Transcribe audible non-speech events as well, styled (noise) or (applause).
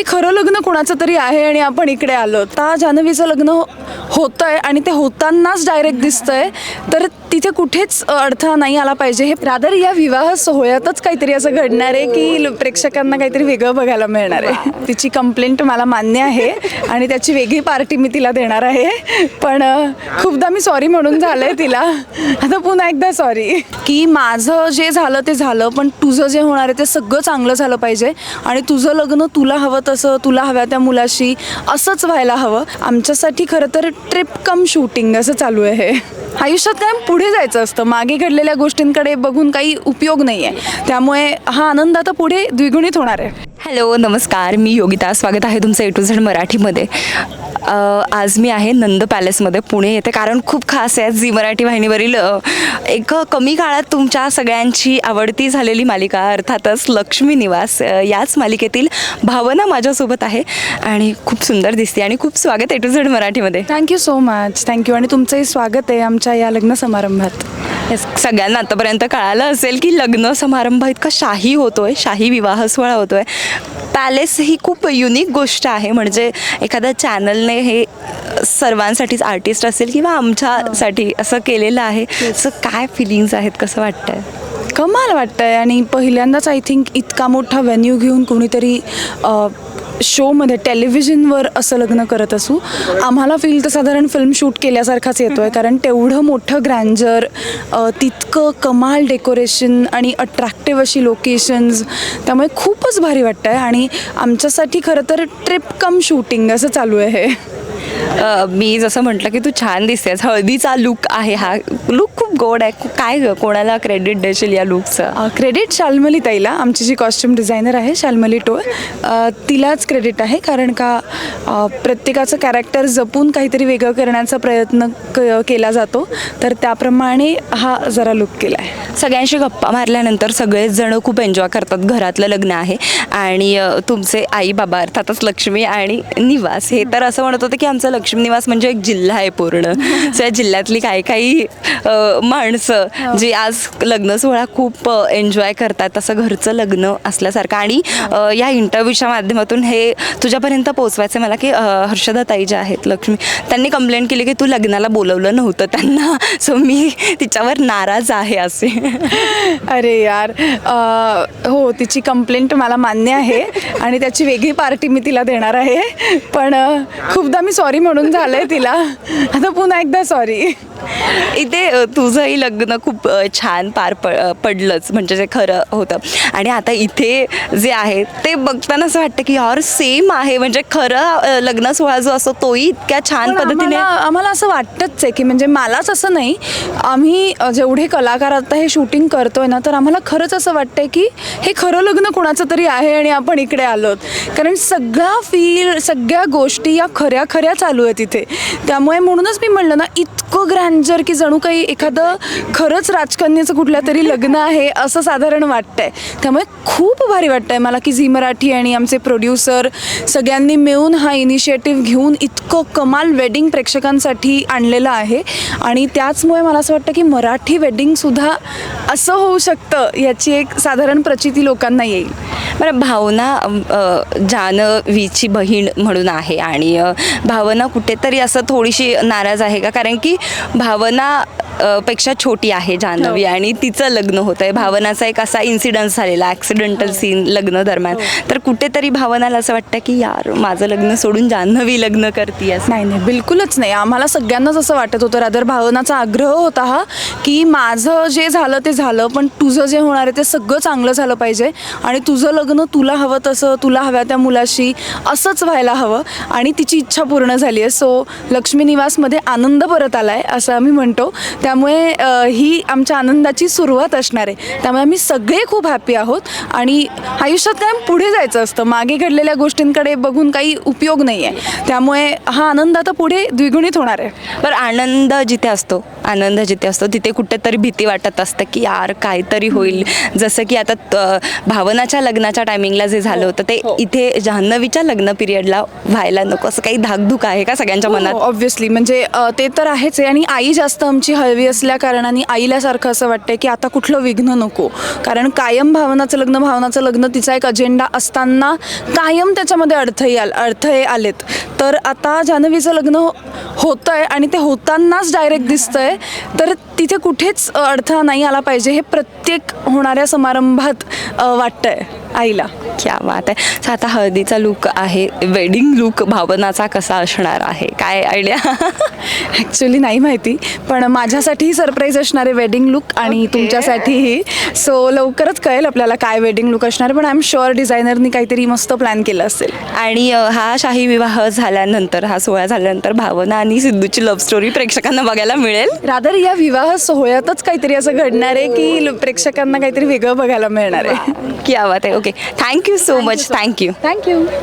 हे खरं लग्न कोणाचं तरी आहे आणि आपण इकडे आलो ता जान्हवीचं लग्न होत आहे आणि ते होतानाच डायरेक्ट दिसतं आहे तर तिथे कुठेच अडथळा नाही आला पाहिजे हे रादर या विवाह सोहळ्यातच काहीतरी असं घडणार आहे की प्रेक्षकांना काहीतरी वेगळं बघायला मिळणार आहे तिची कंप्लेंट मला मान्य आहे आणि त्याची वेगळी पार्टी मी तिला देणार आहे पण खूपदा मी सॉरी म्हणून झालं आहे तिला आता पुन्हा एकदा सॉरी की माझं जे झालं ते झालं पण तुझं जे होणार आहे ते सगळं चांगलं झालं पाहिजे आणि तुझं लग्न तुला हवं तसं तुला हव्या त्या मुलाशी असंच व्हायला हवं आमच्यासाठी खरं तर ट्रिप कम शूटिंग असं चालू आहे आयुष्यात काय पुढे जायचं असतं मागे घडलेल्या गोष्टींकडे बघून काही उपयोग नाही आहे त्यामुळे हा आनंद आता पुढे द्विगुणित होणार आहे हॅलो नमस्कार मी योगिता स्वागत आहे तुमचं ए टू झेड मराठीमध्ये आज मी आहे नंद पॅलेसमध्ये पुणे येथे कारण खूप खास आहे झी मराठी वाहिनीवरील एक कमी काळात तुमच्या सगळ्यांची आवडती झालेली मालिका अर्थातच लक्ष्मी निवास याच मालिकेतील भावना माझ्यासोबत आहे आणि खूप सुंदर दिसते आणि खूप स्वागत ए टू झेड मराठीमध्ये thank you so much thank you आणि तुमचंही स्वागत आहे आमच्या या लग्न समारंभात सगळ्यांना आतापर्यंत कळालं असेल की लग्न समारंभ इतका शाही होतो आहे शाही विवाह सोहळा होतो आहे पॅलेस ही खूप युनिक गोष्ट आहे म्हणजे एखाद्या चॅनलने हे सर्वांसाठीच आर्टिस्ट असेल किंवा आमच्यासाठी हो. असं केलेलं आहे असं काय फिलिंग्स आहेत कसं वाटतंय कमाल वाटतं आहे आणि पहिल्यांदाच आय थिंक इतका मोठा व्हेन्यू घेऊन कोणीतरी शोमध्ये टेलिव्हिजनवर असं लग्न करत असू आम्हाला फील तर साधारण फिल्म शूट केल्यासारखाच येतो आहे कारण तेवढं मोठं ग्रँजर तितकं कमाल डेकोरेशन आणि अट्रॅक्टिव्ह अशी लोकेशन्स त्यामुळे खूपच भारी वाटतं आहे आणि आमच्यासाठी खरं तर ट्रिप कम शूटिंग असं चालू आहे मी जसं म्हटलं की तू छान दिसतेस हळदीचा लुक आहे हा लुक खूप गोड आहे काय कोणाला क्रेडिट देशील या लुकचं क्रेडिट शालमली ताईला आमची जी कॉस्ट्युम डिझायनर आहे शालमली टोळ तिलाच क्रेडिट आहे कारण का प्रत्येकाचं कॅरेक्टर जपून काहीतरी वेगळं करण्याचा प्रयत्न क केला जातो तर त्याप्रमाणे हा जरा लुक केला आहे सगळ्यांशी गप्पा मारल्यानंतर सगळेच जण खूप एन्जॉय करतात घरातलं लग्न आहे आणि तुमचे आई बाबा अर्थातच लक्ष्मी आणि निवास हे तर असं म्हणत होतं की आमचं लक्ष्मीनिवास लक्ष्मी निवास म्हणजे एक जिल्हा आहे पूर्ण (laughs) सो या जिल्ह्यातली काही काही माणसं हो. जी आज लग्न सोहळा खूप एन्जॉय करतात तसं घरचं लग्न असल्यासारखं आणि हो. या इंटरव्ह्यूच्या माध्यमातून हे तुझ्यापर्यंत पोचवायचं मला की हर्षदा ताई ज्या आहेत लक्ष्मी त्यांनी कंप्लेंट केली की तू लग्नाला बोलवलं नव्हतं त्यांना (laughs) सो मी तिच्यावर नाराज आहे असे (laughs) अरे यार हो तिची कंप्लेंट मला मान्य आहे आणि त्याची वेगळी पार्टी मी तिला देणार आहे पण खूपदा मी सॉरी म्हणून झालं आहे तिला आता पुन्हा एकदा सॉरी इथे तुझंही लग्न खूप छान पार पड पडलंच म्हणजे जे खरं होतं आणि आता इथे जे आहे ते बघताना असं वाटतं की यार सेम आहे म्हणजे खरं लग्न सोहळा जो असतो तोही इतक्या छान पद्धतीने आम्हाला असं वाटतंच आहे की म्हणजे मलाच असं नाही आम्ही जेवढे कलाकार आता हे शूटिंग करतोय ना तर आम्हाला खरंच असं वाटतंय की हे खरं लग्न कोणाचं तरी आहे आणि आपण इकडे आलोत कारण सगळा फील सगळ्या गोष्टी या खऱ्या खऱ्या चालू आहेत इथे त्यामुळे म्हणूनच मी म्हणलं ना इतकं ग्रँजर की जणू काही एखादं खरंच राजकन्याचं कुठल्या तरी लग्न आहे असं साधारण वाटतंय त्यामुळे खूप भारी वाटतंय मला की झी मराठी आणि आमचे प्रोड्युसर सगळ्यांनी मिळून हा इनिशिएटिव्ह घेऊन इतकं कमाल वेडिंग प्रेक्षकांसाठी आणलेलं आहे आणि त्याचमुळे मला असं वाटतं की मराठी वेडिंगसुद्धा असं होऊ शकतं याची एक साधारण प्रचिती लोकांना येईल बरं भावना जानवीची बहीण म्हणून आहे आणि भावना कुठेतरी असं थोडीशी नाराज आहे का कारण की भावना पेक्षा छोटी आहे जान्हवी हो. आणि तिचं लग्न होतं आहे भावनाचा एक असा इन्सिडन्स झालेला ॲक्सिडेंटल सीन हो. लग्न दरम्यान हो. तर कुठेतरी भावनाला असं वाटतं की यार माझं लग्न सोडून जान्हवी लग्न करते नाही नाही बिलकुलच नाही आम्हाला सगळ्यांनाच असं वाटत होतं रादर भावनाचा आग्रह होता हा की माझं जे झालं ते झालं पण तुझं जे होणार आहे ते सगळं चांगलं झालं पाहिजे आणि तुझं लग्न तुला हवं तसं तुला हव्या त्या मुलाशी असंच व्हायला हवं आणि तिची इच्छा पूर्ण झाली आहे सो लक्ष्मी निवासमध्ये आनंद परत आला आहे असं आम्ही म्हणतो त्या त्यामुळे ही आमच्या आनंदाची सुरुवात असणार आहे त्यामुळे आम्ही सगळे खूप हॅपी आहोत आणि आयुष्यात काय पुढे जायचं असतं मागे घडलेल्या गोष्टींकडे बघून काही उपयोग नाही आहे त्यामुळे हा आनंद आता पुढे द्विगुणित होणार आहे पण आनंद जिथे असतो आनंद जिथे असतो तिथे कुठेतरी भीती वाटत असतं की यार काहीतरी होईल जसं की आता भावनाच्या लग्नाच्या टायमिंगला जे झालं हो, होतं ते हो. इथे जान्हवीच्या लग्न पिरियडला व्हायला नको असं काही धाकधूक आहे का सगळ्यांच्या हो, मनात ऑब्व्हियसली म्हणजे ते तर आहेच आहे आणि आई जास्त आमची हळवी पदवी असल्या कारणाने आईल्यासारखं असं वाटतंय की आता कुठलं विघ्न नको कारण कायम भावनाचं लग्न भावनाचं लग्न तिचा एक अजेंडा असताना कायम त्याच्यामध्ये अडथळे आल अडथळे आलेत तर आता जान्हवीचं लग्न हो, होतंय आहे आणि ते होतानाच डायरेक्ट दिसतंय तर तिथे कुठेच अडथळा नाही आला पाहिजे हे प्रत्येक होणाऱ्या समारंभात वाटतंय आईला क्या बात आहे आता हळदीचा लुक आहे वेडिंग लुक भावनाचा कसा असणार आहे काय आयडिया ॲक्च्युली (laughs) नाही माहिती पण माझ्यासाठीही सरप्राईज असणार आहे वेडिंग लुक आणि Okay. तुमच्यासाठीही सो लवकरच कळेल आपल्याला काय वेडिंग लुक असणार पण आय एम शुअर डिझायनरनी काहीतरी मस्त प्लॅन केलं असेल आणि हा शाही विवाह झाल्यानंतर हा सोहळा झाल्यानंतर भावना आणि सिद्धूची लव्ह स्टोरी प्रेक्षकांना बघायला मिळेल रादर या विवाह सोहळ्यातच काहीतरी असं घडणार आहे की प्रेक्षकांना काहीतरी वेगळं बघायला मिळणार आहे क्या बात आहे Okay, thank you so much. Thank you. Thank you.